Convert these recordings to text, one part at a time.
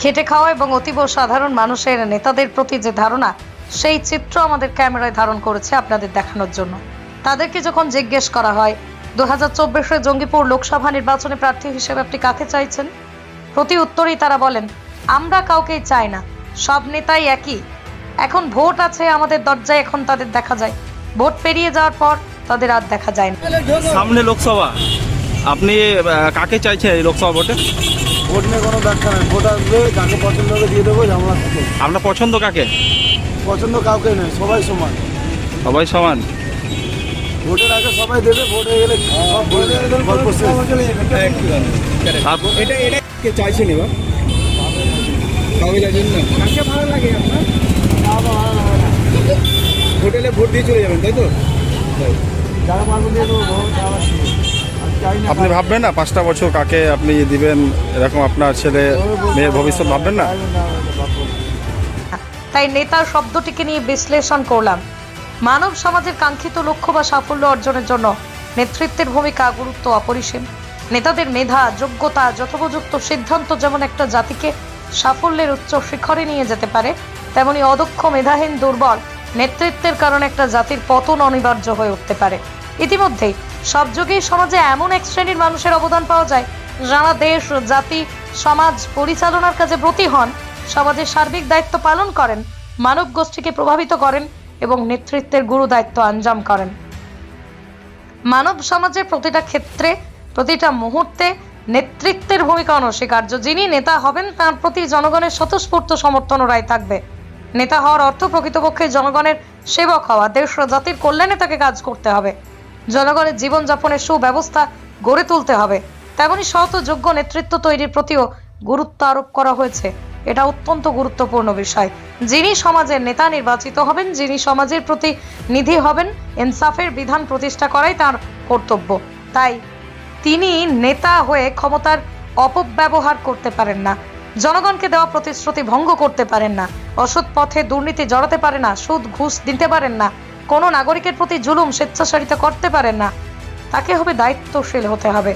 খেটে খাওয়া এবং অতীব সাধারণ মানুষের নেতাদের প্রতি যে ধারণা, সেই চিত্র আমাদের ক্যামেরায় ধারণ করেছে আপনাদের দেখানোর জন্য। তাদেরকে যখন জিজ্ঞেস করা হয় দু হাজার চব্বিশে জঙ্গিপুর লোকসভা নির্বাচনে প্রার্থী হিসেবে আপনি কাকে চাইছেন? প্রতি উত্তরেই তারা বলেন, আমরা কাউকেই চাই না। সব নেতাই একই। এখন ভোট আছে আমাদের দরজায়, এখন তাদের দেখা যায়। ভোট পেরিয়ে যাওয়ার পর তাদের আর দেখা যায় না। সামনে লোকসভা। আপনি কাকে চাইছেন লোকসভা ভোটে? ভোট নিয়ে কোনো ব্যাখ্যা নেই। ভোট আসবে যাকে পছন্দ হবে দিয়ে দেবো ঝামেলা থাকে। আপনার পছন্দ কাকে? পছন্দ কাউকে নেই সবাই সমান। সবাই সমান? ভোটের আগে সবাই দেবে ভোট হয়ে গেলে সব ভোট গল্প শেষ। এটা এটা কে চাইছেন এবার কাউকে চাইছেন না? কাকে ভালো লাগে আপনার? হোটেলে ভোট দিয়ে চলে যাবেন তাই তো? যারা পারবে দিয়ে দেবো ভোট আপনি ভাববেন না? পাঁচটা বছর কাকে আপনি দিবেন, এরকম আপনার ছেলে, মেয়ের ভবিষ্যৎ ভাববেন না। তাই নেতা শব্দটিকে নিয়ে বিশ্লেষণ করলাম। মানব সমাজের কাঙ্ক্ষিত লক্ষ্য বা সাফল্য অর্জনের জন্য নেতৃত্বের ভূমিকা গুরুত্ব অপরিসীম। নেতাদের মেধা, যোগ্যতা, যথোপযুক্ত সিদ্ধান্ত যেমন একটা জাতিকে সাফল্যের উচ্চ শিখরে নিয়ে যেতে পারে, তেমনি অদক্ষ মেধাহীন দুর্বল নেতৃত্বের কারণে একটা জাতির পতন অনিবার্য হয়ে উঠতে পারে। ইতিমধ্যেই সব যুগেই সমাজে এমন এক শ্রেণির মানুষের অবদান পাওয়া যায়, যারা দেশ, জাতি, সমাজ পরিচালনার কাজে ব্রতী হন, সমাজের সার্বিক দায়িত্ব পালন করেন, মানব গোষ্ঠীকে প্রভাবিত করেন এবং নেতৃত্বের গুরু দায়িত্ব আঞ্জাম করেন। মানব সমাজের প্রতিটা ক্ষেত্রে, প্রতিটা মুহূর্তে নেতৃত্বের ভূমিকা অনস্বীকার্য। যিনি নেতা হবেন, তার প্রতি জনগণের স্বতঃস্ফূর্ত সমর্থন রায় থাকবে। নেতা হওয়ার অর্থ প্রকৃতপক্ষে জনগণের সেবক হওয়া। দেশ জাতির কল্যাণে তাকে কাজ করতে হবে। জনগণের জীবনযাপনের সুব্যবস্থা গড়ে তুলতে হবে। তেমনি সৎ ও যোগ্য নেতৃত্ব তৈরির প্রতিও গুরুত্ব আরোপ করা হয়েছে। এটা অত্যন্ত গুরুত্বপূর্ণ বিষয়। যিনি সমাজের নেতা নির্বাচিত হবেন, যিনি সমাজের প্রতি নিধি হবেন, ইনসাফের বিধান প্রতিষ্ঠা করাই তার কর্তব্য। তাই তিনি নেতা হয়ে ক্ষমতার অপব্যবহার করতে পারেন না। জনগণকে দেওয়া প্রতিশ্রুতি ভঙ্গ করতে পারেন না। অসৎ পথে দুর্নীতি জড়াতে পারে না, সুদ, ঘুষ দিতে পারেন না। কোনো নাগরিকের প্রতি জুলুম স্বেচ্ছাচারিতা করতে পারেন না। তাকে হবে দায়িত্বশীল হতে হবে।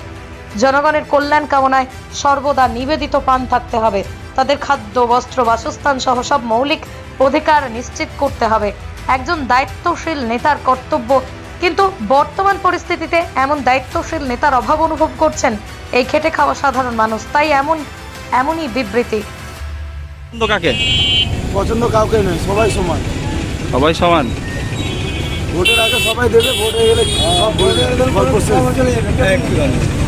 জনগণের কল্যাণ কামনায় সর্বদা নিবেদিত প্রাণ থাকতে হবে। তাদের খাদ্য বস্ত্র বাসস্থান সহ সব মৌলিক অধিকার নিশ্চিত করতে হবে। একজন দায়িত্বশীল নেতার কর্তব্য কিন্তু বর্তমান পরিস্থিতিতে এমন দায়িত্বশীল নেতার অভাব অনুভব করছেন এই খেটে খাওয়া সাধারণ মানুষ। তাই এমন এমনই বিবৃতি। পছন্দ কাকে? পছন্দ কাউকে নেই সবাই সমান। সবাই সমান? ভোটের আগে সবাই দেবে ভোট হয়ে গেলে সব ভোট শেষ।